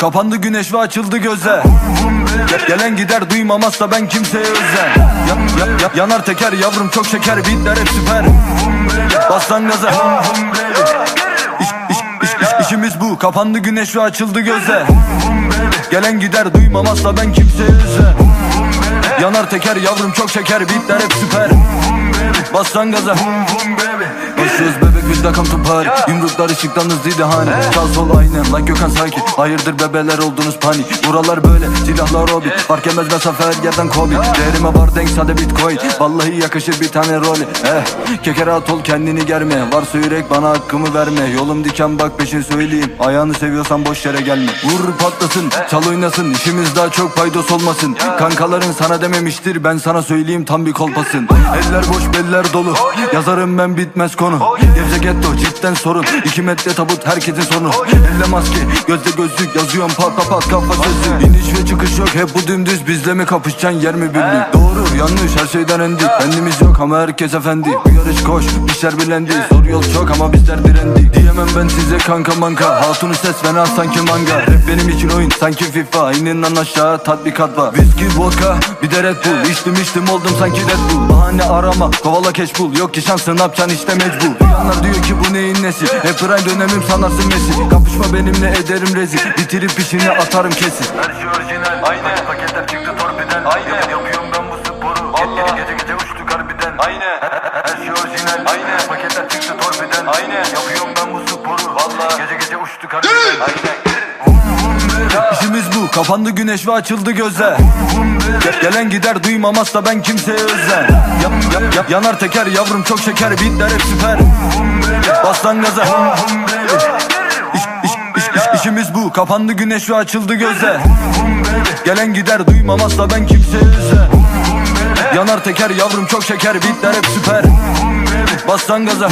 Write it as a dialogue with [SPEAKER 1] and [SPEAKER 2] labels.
[SPEAKER 1] Kapandı güneş ve açıldı gözler Ge- Gelen gider duymamazsa ben kimseye özel ya, ya- ya- Yanar teker yavrum çok şeker Beatler hep süper. Bastan gaza. İş, iş, iş, iş- bu. Kapandı güneş ve açıldı gözler Gelen gider duymamazsa ben kimseye özel Yanar teker yavrum çok şeker Beatler hep süper. Bastan gaza. Koşuyoruz bebek biz de come to party Yumruklar ışıktan hızlıydı hani Sağ sol aynı like Gökhan Saki Hayırdır bebeler oldunuz panik Buralar böyle. Silahlar hobi. Fark etmez mesafe her yerden kobi. Değerime var denk sade bitcoin. Vallahi yakışır bir tane rolü Eh keker at ol kendini germe. Varsa yürek bana hakkımı verme. Yolum diken bak peşin söyleyeyim. Ayağını seviyorsan boş yere gelme. Vur patlasın. Çal oynasın. İşimiz daha çok paydos olmasın. Kankaların sana dememiştir. Ben sana söyleyeyim tam bir kolpasın. Eller boş beller dolu. Yazarım ben bitmez konu. Gevze getto cidden sorun. İki metre tabut herkesin sorunu Elle maske gözde gözlük Yazıyorum pat pat pat kafa sözü İniş ve çıkış yok hep bu dümdüz. Bizle mi kapışacaksın yer mi birlik? Doğru yanlış her şeyden endik Kendimiz yok ama herkes efendi. Bu yarış koş işler bilendi. Zor yol çok ama bizler direndik Diyemem ben size kanka manka. Hatunu ses fena sanki manga. Rap benim için oyun sanki FIFA. İninden aşağı tatbikat var. Viski vodka bir de Red Bull. İçtim içtim oldum sanki Red Bull. Bahane arama kovala keş bul Yok ki şansın yapacaksın işte mecbur. Duyanlar diyor ki bu neyin nesi? Hep prime dönemim sanarsın Messi Kapışma benimle ederim rezil Bitirip işini atarım kesin.
[SPEAKER 2] Her şey orijinal Aynen Paketler çıktı torpiden. Aynen Yapıyorum ben bu sporu. Valla Gece gece uçtuk harbiden. Aynen Her şey orijinal Aynen Paketler çıktı torpiden. Aynen Yapıyorum ben bu sporu. Valla Gece gece uçtuk harbiden. Aynen.
[SPEAKER 1] İşimiz bu. Kapandı güneş ve açıldı gözler Ge- Gelen gider duymamazsa ben kimseye özel ya, ya- ya- Yanar teker yavrum çok şeker. Beatler hep süper Bastan gaza. İş, iş, iş, iş- işimiz bu. Kapandı güneş ve açıldı gözler Gelen gider duymamazsa ben kimseye özel Yanar teker yavrum çok şeker. Beatler hep süper. Bastan gaza